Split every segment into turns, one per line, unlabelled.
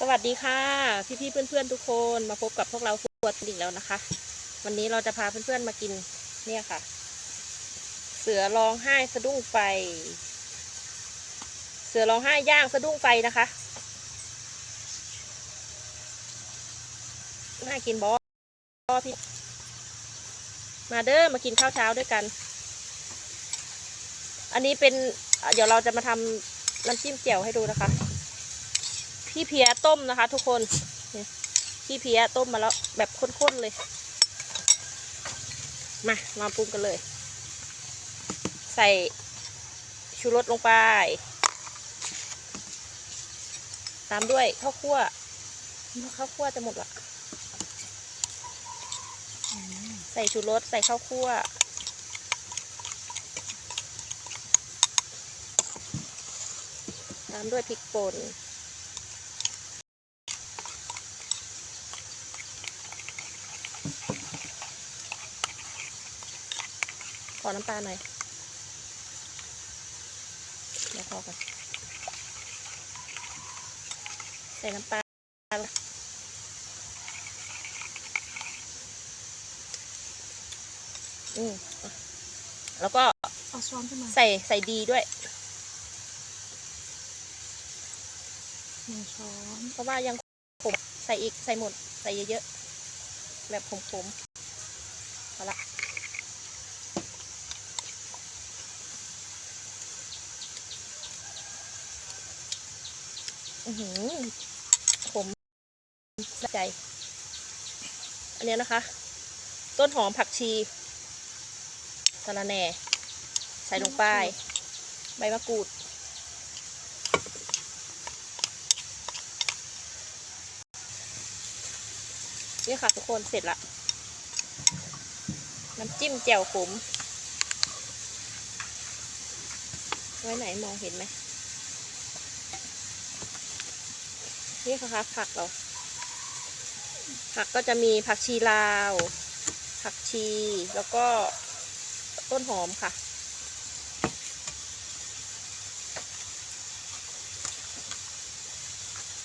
สวัสดีค่ะ พี่ๆเพื่อนๆทุกคนมาพบกับพวกเราครัวอีกแล้วนะคะ วันนี้เราจะพาเพื่อนๆมากินเนี่ยค่ะ เสือร้องไห้สะดุ้งไฟ เสือร้องไห้ย่างสะดุ้งไฟนะคะน่ากินบอพี่มาเด้อมากินข้าวเช้าด้วยกัน อันนี้เป็นเดี๋ยวเราจะมาทำน้ำจิ้มแจ่วให้ดูนะคะ พี่เพียต้มนะคะ ทุกคนนี่พี่เพียต้มมาแล้วแบบข้นๆเลย มามาปรุงกันเลย ใส่ชูรสลงไป ตามด้วยข้าวคั่วข้าวคั่วจะหมดละใส่ชูรสใส่ข้าวคั่วตามด้วยพริกป่น อน้ำปลาหน่อยเดี๋ยวพอกันใส่น้ำปลาอืมอะแล้วก็
เอาช้อนขึ้นมา
ใส่ใส่ดีด้วย
หนึ่งช้อน
เพราะว่ายังขมใส่อีกใส่หมด ใส่เยอะๆแบบขมๆเอาละ หือขมใจ อันนี้นะคะ ต้นหอมผักชีสะระแหน่ใส่ลงไป ใบมะกรูด นี่ค่ะทุกคนเสร็จละ น้ำจิ้มแจ่วขม ไว้ไหนมองเห็นไหม นี่ค่ะผักเรา ผักก็จะมีผักชีลาว ผักชีแล้วก็ต้นหอมค่ะ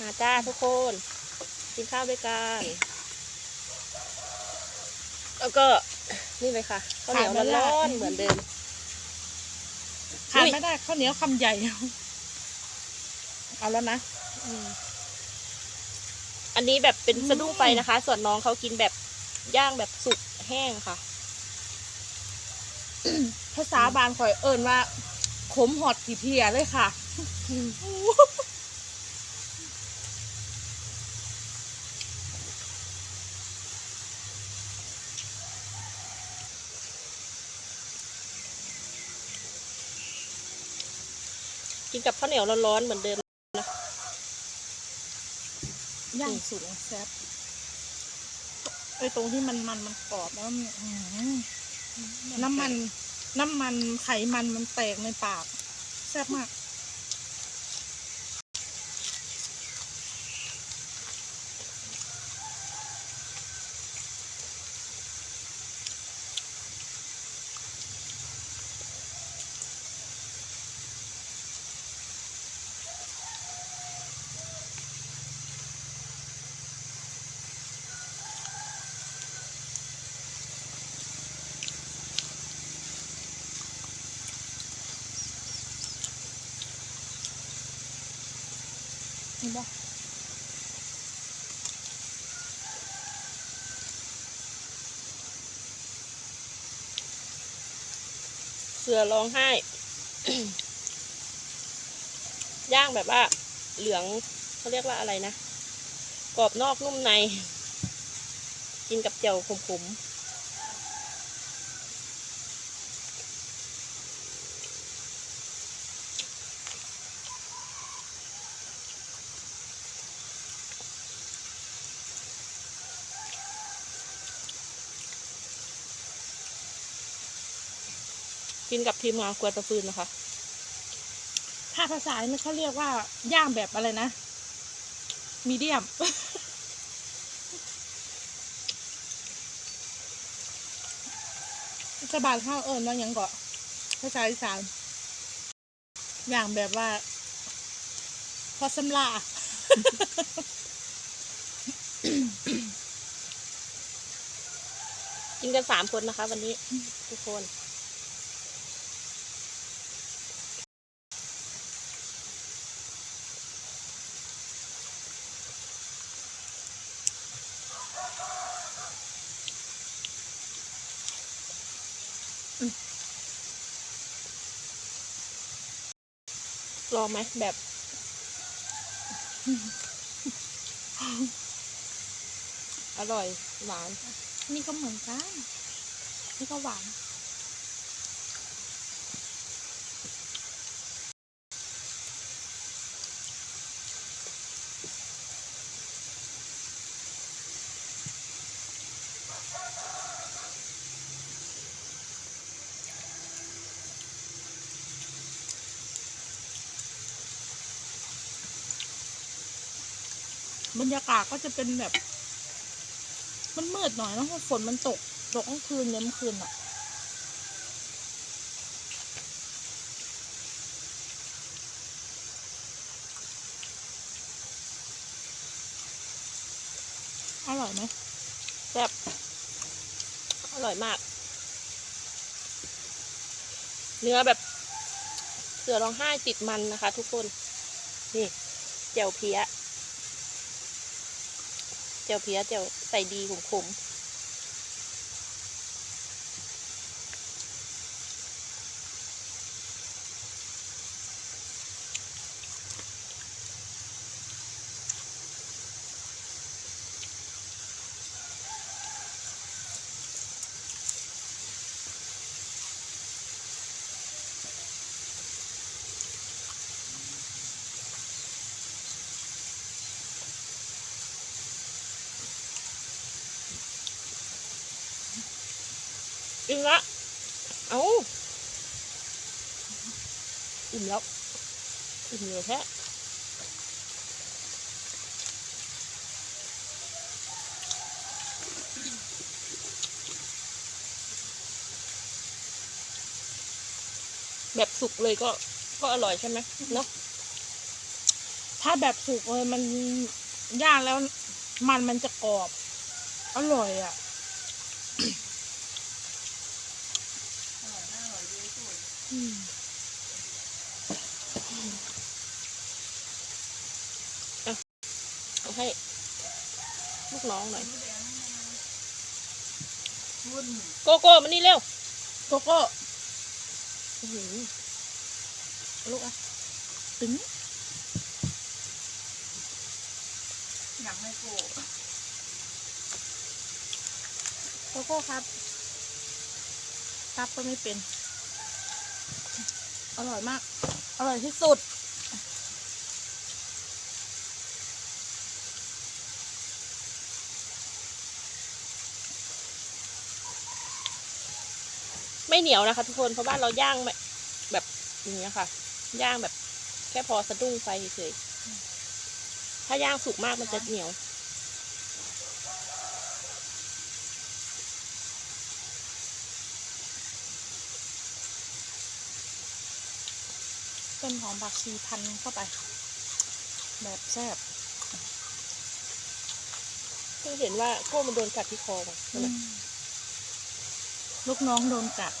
มาจ้าทุกคน กินข้าวด้วยกัน แล้วก็นี่เลยค่ะข้าวเหนียวร้อนๆเหมือนเดิม
ขาด
อุ๊ย
ไม่ได้ข้าวเหนียวคำใหญ่ เอาแล้วนะ
อืม อันนี้แบบเป็นสะดุ้งไฟนะคะ ส่วนน้องเขากินแบบย่างแบบสุกแห้งค่ะ
ภาษาบานข่อยเอิญว่า ขมหอดกี่เพียเลยค่ะ
กินกับข้าวเหนียวร้อนๆเหมือนเดิม
ย่างสูงแซ่บไอ้ตรงที่มันมันมันกรอบแล้วมันอื้อหือน้ำมัน น้ำมันไขมันมันแตกในปาก แซ่บมาก
เสือร้องไห้ ย่างแบบว่า เหลืองเขาเรียกว่าอะไรนะ กรอบนอกนุ่มใน กินกับเจียวขมๆ กินกับทีมงานกวนตะฟืนนะคะ
ถ้าภาษาเนี่ยเขาเรียกว่าย่างแบบอะไรนะ มีเดียมสบานข้าวเอิญว่าหยังก็ภาษาอีสาน อย่างแบบว่า พอสำลา
กินกันสามคนนะคะ วันนี้ทุกคน ลองไหมแบบ อร่อย หวาน
นี่ก็เหมือนกัน นี่ก็หวาน บรรยากาศก็จะเป็นแบบ มันมืดหน่อยนะเพราะฝนมันตกตกกลางคืนเลยมคืนอะอร่อยไหม
แซ่บอร่อยมาก เนื้อแบบ เสือร้องไห้ติดมันนะคะทุกคน นี่เจียวเพี้ย เจียวเพี้ยเจียวใส่ดีขมขม อิ่มละเอาอิ่มแล้วอิ่มเลยแท้แบบสุกเลยก็ก็อร่อยใช่ไหมเนาะ
ถ้าแบบสุกเลยมันย่างแล้วมันมันจะกรอบ อร่อยอะ
เอาให้ลูกน้องหน่อย โกโก้มานี่เร็ว
โกโก้
อื้อหือ
ลูกอะ ตึง
ยังไม่โกะ
โกโก้ครับ ครับก็ไม่เป็น อร่อยมาก อร่อยที่สุด
ไม่เหนียวนะคะทุกคน เพราะว่าเราย่างแบบแบบอย่างเงี้ยค่ะ ย่างแบบ แค่พอสะดุ้งไฟเฉย ถ้าย่างสุกมากมันจะเหนียว
นหอมผักชีพันเข้าไป แบบแซ่บ
เพิ่งเห็นว่าโก้มันโดนกัดที่คอมาใช่ไหม
ลูกน้องโดนกัด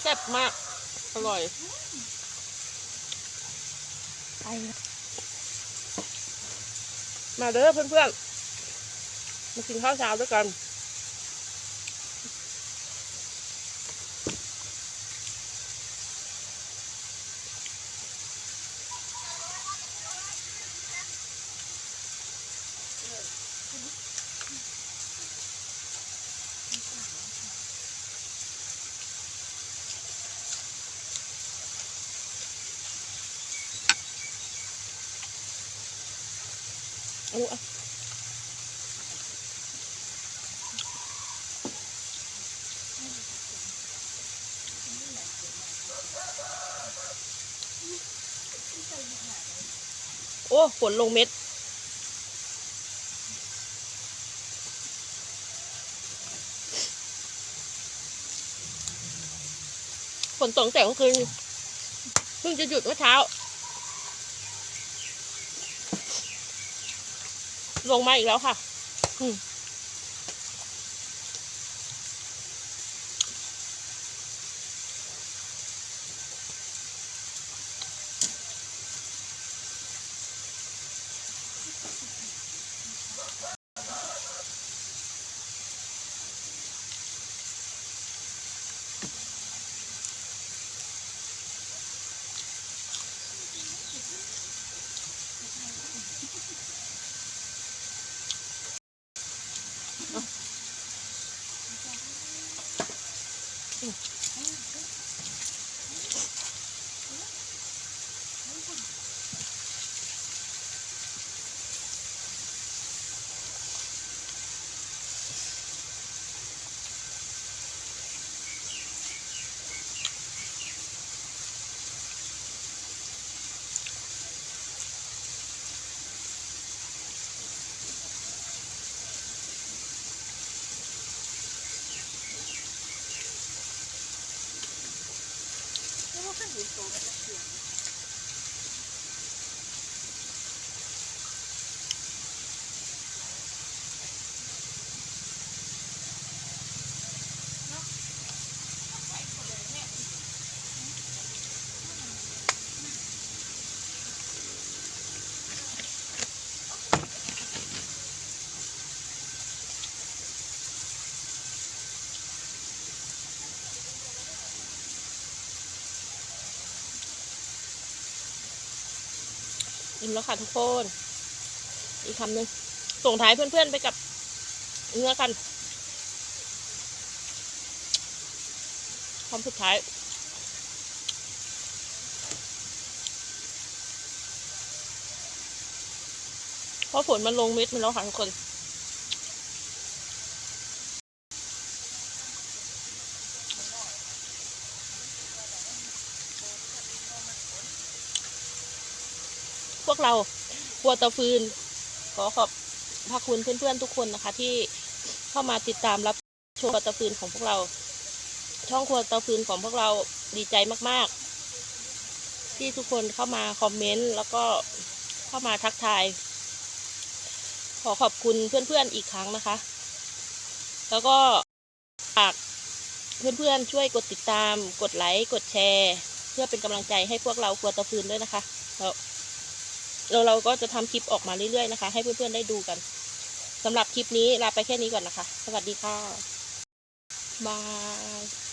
แซ่บมาก อร่อย
ไป
มาเด้อเพื่อนๆ มากินข้าวเช้าด้วยกัน อู้อะโอ้ฝนลงเม็ด ฝนตกแต่งคืนเพิ่งจะหยุดเมื่อเช้า ลงมาอีกแล้วค่ะ อืม อิ่มแล้วค่ะทุกคน อีกคำหนึ่งส่งท้ายเพื่อนๆไปกับเนื้อกันคำสุดท้าย เพราะฝนมันลงเม็ดมันแล้วค่ะทุกคน วกเราครัวเตาฟืน ขอขอบพระคุณเพื่อนๆทุกคนนะคะ ที่เข้ามาติดตามรับชมครัวเตาฟืนของพวกเรา ช่องครัวเตาฟืนของพวกเราดีใจมาก ๆ ที่ทุกคนเข้ามาคอมเมนต์แล้วก็เข้ามาทักทาย ขอขอบคุณเพื่อนๆอีกครั้งนะคะ แล้วก็ฝากเพื่อนๆช่วยกดติดตาม กดไลค์ กดแชร์ เพื่อเป็นกำลังใจให้พวกเราครัวเตาฟืนด้วยนะคะแล้ว เราเราก็จะทำคลิปออกมาเรื่อยๆนะคะ ให้เพื่อนๆได้ดูกันสำหรับคลิปนี้ลาไปแค่นี้ก่อนนะคะ สวัสดีค่ะบาย